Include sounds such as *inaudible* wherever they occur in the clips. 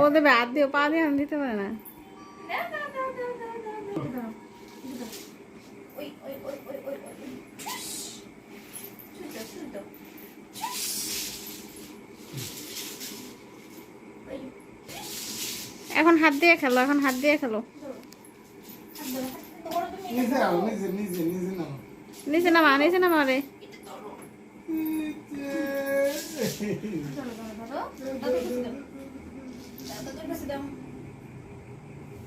ও দেবে হাত দিও পা দিয়ে দিতে পারে না। এখন হাত দিয়ে খেলো এখন হাত দিয়ে খেলো। নিচে নাও, নিচে, 나도 눌렀어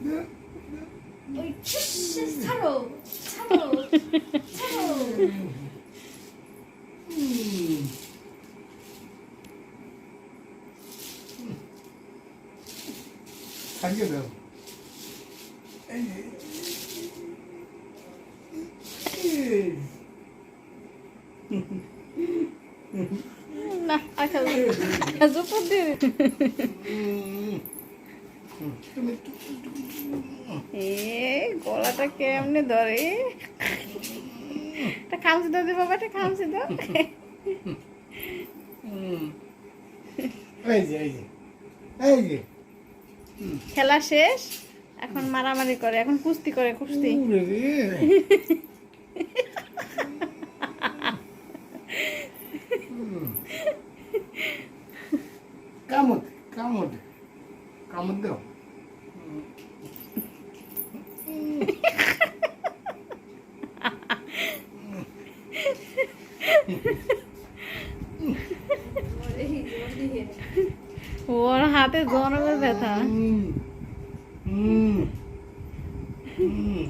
네? 어이 키스 차로 차로 차로. 당겨줘 나 아까 아까 소포트 এ গলাটা কেমনে ধরে? তা খামছি দাও বাবা খামছি দাও। যে খেলা শেষ? এখন মারামারি করে এখন কুস্তি করে কুস্তি। *laughs* কামড় কামড় দাও ওর হাতে গরমের ব্যথা হুম হুম হুম